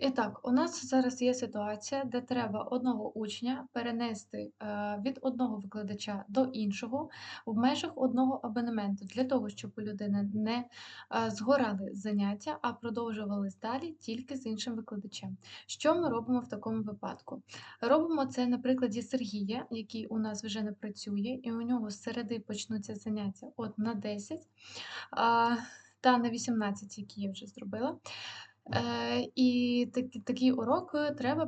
І так, у нас зараз є ситуація, де треба одного учня перенести е, від одного викладача до іншого в межах одного абонементу для того, щоб у людини не е, згорали заняття, а продовжувались далі тільки з іншим викладачем. Що ми робимо в такому випадку? Робимо це на прикладі Сергія, який у нас вже не працює, і у нього з середи почнуться заняття от на 10 а, та на 18, які я вже зробила. Е, і такі такий урок е, треба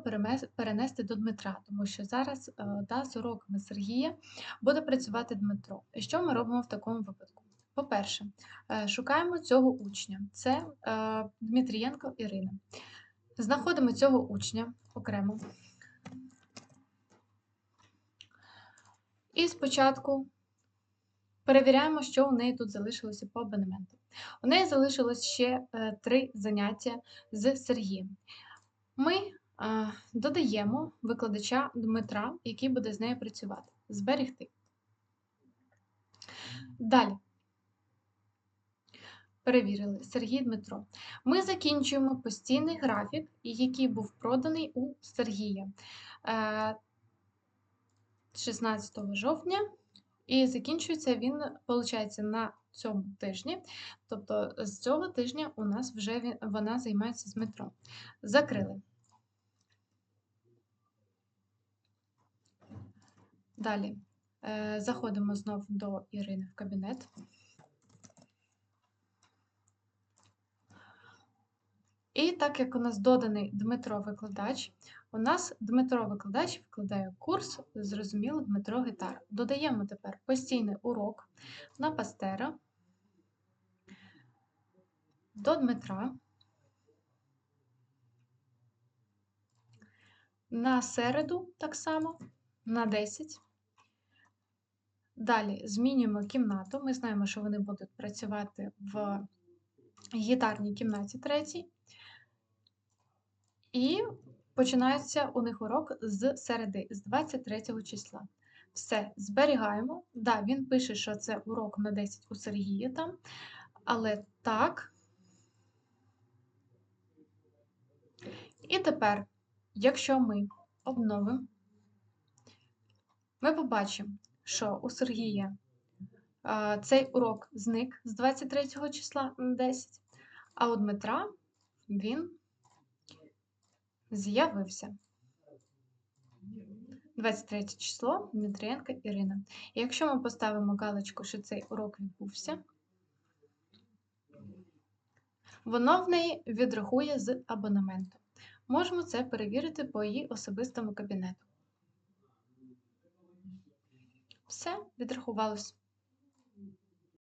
перенести до Дмитра, тому що зараз, е, да, з уроками Сергія буде працювати Дмитро. І що ми робимо в такому випадку? По-перше, е, шукаємо цього учня. Це е, Дмитрієнко Ірина. Знаходимо цього учня окремо. І спочатку перевіряємо, що у неї тут залишилося по абонементу. У неї залишилось ще е, три заняття з Сергієм. Ми е, додаємо викладача Дмитра, який буде з нею працювати. Зберегти. Далі. Перевірили Сергій Дмитро. Ми закінчуємо постійний графік, який був проданий у Сергія е, 16 жовтня. І закінчується він, виходить, на цьому тижні. Тобто з цього тижня у нас вже він, вона займається з метро. Закрили. Далі е, заходимо знову до Ірини в кабінет. І так як у нас доданий Дмитро-викладач, у нас Дмитро-викладач викладає курс, зрозуміло, Дмитро гітар. Додаємо тепер постійний урок на пастера до Дмитра. На середу так само, на 10. Далі змінюємо кімнату. Ми знаємо, що вони будуть працювати в гітарній кімнаті третій. І починається у них урок з середи, з 23 числа. Все, зберігаємо. Да, він пише, що це урок на 10 у Сергія там, але так. І тепер, якщо ми обновимо, ми побачимо, що у Сергія цей урок зник з 23 числа на 10, а у Дмитра він з'явився. 23 число Дмитрієнка Ірина. І якщо ми поставимо галочку, що цей урок відбувся, воно в неї відрахує з абонементу. Можемо це перевірити по її особистому кабінету. Все, відрахувалось.